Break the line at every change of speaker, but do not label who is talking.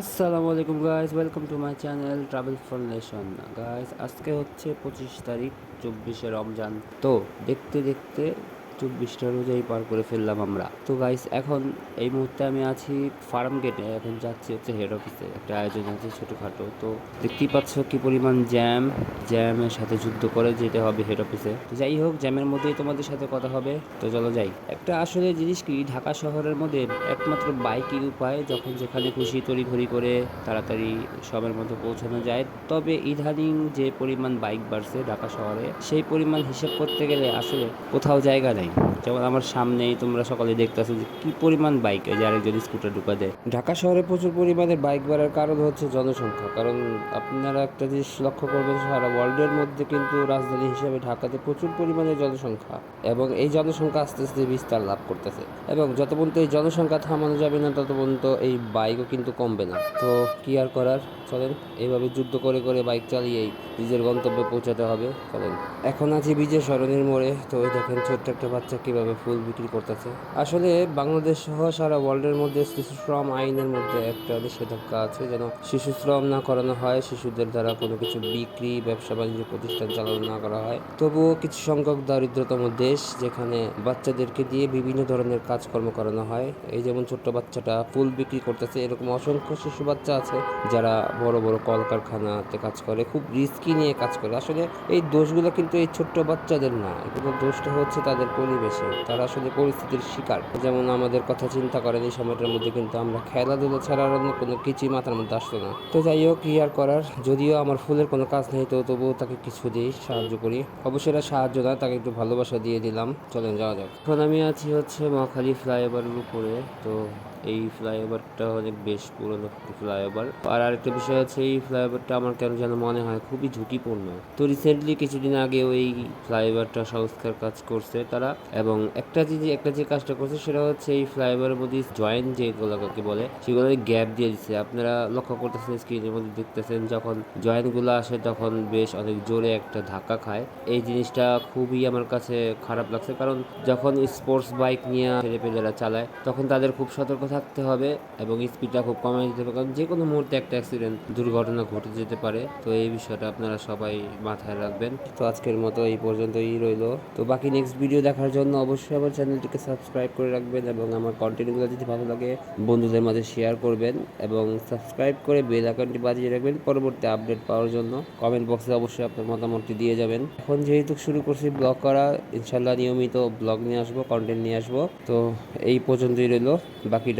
আসসালামু আলাইকুম guys welcome to my channel travel for nation guys আজকে হচ্ছে পঁচিশ তারিখ, চব্বিশে রমজান। তো দেখতে দেখতে চব্বিশটা রোজাই পার করে ফেললাম আমরা। তো গাইস এখন এই মুহূর্তে আমি আছি ফার্ম গেটে এখন যাচ্ছি হচ্ছে হেড অফিসে একটা আয়োজন আছে ছোটোখাটো। তো দেখতেই পাচ্ছ কি পরিমাণ জ্যাম জ্যামের সাথে যুদ্ধ করে যেতে হবে হেড অফিসে তো যাই হোক জ্যামের মধ্যেই তোমাদের সাথে কথা হবে। তো চলো যাই। একটা আসলে জিনিস কি, ঢাকা শহরের মধ্যে একমাত্র বাইকই উপায় যখন যেখানে খুশি তড়িঘড়ি করে তাড়াতাড়ি সবার মধ্যে পৌঁছানো যায়, তবে ইদানিং যে পরিমাণ বাইক বাড়ছে ঢাকা শহরে, সেই পরিমাণ হিসেব করতে গেলে আসলে কোথাও জায়গা নেই। যেমন আমার সামনেই তোমরা সকালে দেখতেছো যে কি পরিমাণ বাইক যে আরেকজন স্কুটার ঢুকা দেয়। ঢাকা শহরে প্রচুর পরিমাণে বাইক বাড়ার কারণ হচ্ছে জনসংখ্যা। কারণ আপনারা একটা জিনিস লক্ষ্য করবেন, সারা ওয়ার্ল্ডের মধ্যে কিন্তু রাজধানী হিসেবে ঢাকাতে প্রচুর পরিমাণে জনসংখ্যা এবং এই জনসংখ্যা আস্তে আস্তে বিস্তার লাভ করতেছে। এবং যত পর্যন্ত এই জনসংখ্যা থামানো যাবে না, তত পর্যন্ত এই বাইকও কিন্তু কমবে না। তো কি আর করার? চলেন এইভাবে যুদ্ধ করে করে বাইক চালিয়েই নিজের গন্তব্যে পৌঁছাতে হবে। চলেন, এখন আছি বিজয় সরণির মোড়ে। তো দেখেন ছোট্ট একটা বাচ্চা কীভাবে ফুল বিক্রি করতেছে? আসলে বাংলাদেশ সহ সারা ওয়ার্ল্ডের মধ্যে শিশু শ্রম আইনের মধ্যে একটা নিষেধাজ্ঞা আছে যেন শিশু শ্রম না করানো হয়, শিশুদের দ্বারা কোনো কিছু বিক্রি, ব্যবসা বাণিজ্য প্রতিষ্ঠান চালানো না করা হয়। তবুও কিছু সংখ্যক দারিদ্রতম দেশ যেখানে বাচ্চাদেরকে দিয়ে বিভিন্ন ধরনের কাজকর্ম করানো হয়। এই যেমন ছোট্ট বাচ্চাটা ফুল বিক্রি করতেছে, এরকম অসংখ্য শিশু বাচ্চা আছে যারা বড় বড় কলকারখানাতে কাজ করে, খুব রিস্কি নিয়ে কাজ করে। আসলে এই দোষগুলো কিন্তু এই ছোট্ট বাচ্চাদের না, এগুলো দোষটা হচ্ছে তাদের পরিবেশে তারা আসলে পরিস্থিতির শিকার। যেমন আমাদের কথা চিন্তা করেন, এই সময়টার মধ্যে কিন্তু আমরা খেলাধুলা ছাড়া আর অন্য কোনো কিছুই মাথার মধ্যে আসতো না। তো যাই হোক, কি আর করার? যদিও আমার ফুলের কোনো কাজ নেই, তো তবুও তাকে কিছু দিই, সাহায্য করি। অবশ্যই এটা সাহায্য না তাকে একটু ভালোবাসা দিয়ে দিলাম। চলেন যাওয়া যাক। এখন আমি আছি হচ্ছে মহাখালী ফ্লাইওভারের উপরে, তো এই ফ্লাইওভারটা অনেক বেশ পুরনো ফ্লাইওভার। আর আরেকটা বিষয় হচ্ছে, এই ফ্লাইওভারটা আমার কেন যেন মনে হয় খুবই ঝুঁকিপূর্ণ। তো রিসেন্টলি কিছুদিন আগে ওই ফ্লাইওভারটা সংস্কার কাজ করছে তারা এবং একটা যে একটা যে কাজটা করছে সেটা হচ্ছে এই ফ্লাইওভারের মধ্যে জয়েন্ট যেগুলোকে বলে, সেগুলো গ্যাপ দিয়ে দিচ্ছে আপনারা লক্ষ্য করতেছেন স্ক্রিনের মধ্যে দেখতেছেন যখন জয়েন্টগুলো আসে তখন বেশ অনেক জোরে একটা ধাক্কা খায়। এই জিনিসটা খুবই আমার কাছে খারাপ লাগছে কারণ যখন স্পোর্টস বাইক নিয়ে ছেলেপেলেরা চালায়, তখন তাদের খুব সতর্ক থাকতে হবে এবং স্পিডটা খুব কমে দিতে হবে, কারণ যে কোনো মুহূর্তে একটা অ্যাক্সিডেন্ট দুর্ঘটনা ঘটে যেতে পারে। তো এই বিষয়টা আপনারা সবাই মাথায় রাখবেন। তো আজকের মতো এই পর্যন্তই রইল। তো বাকি নেক্সট ভিডিও দেখার জন্য অবশ্যই আমার চ্যানেলটিকে সাবস্ক্রাইব করে রাখবেন এবং আমার কন্টেন্টগুলো যদি ভালো লাগে, বন্ধুদের মাঝে শেয়ার করবেন এবং সাবস্ক্রাইব করে বেল আইকনটি বাজিয়ে রাখবেন পরবর্তী আপডেট পাওয়ার জন্য। কমেন্ট বক্সে অবশ্যই আপনার মতামতটি দিয়ে যাবেন। এখন যেহেতু শুরু করছি ব্লগ করা ইনশাল্লাহ নিয়মিত ব্লগ নিয়ে আসব কন্টেন্ট নিয়ে আসব। তো এই পর্যন্তই রইল। বাকিটা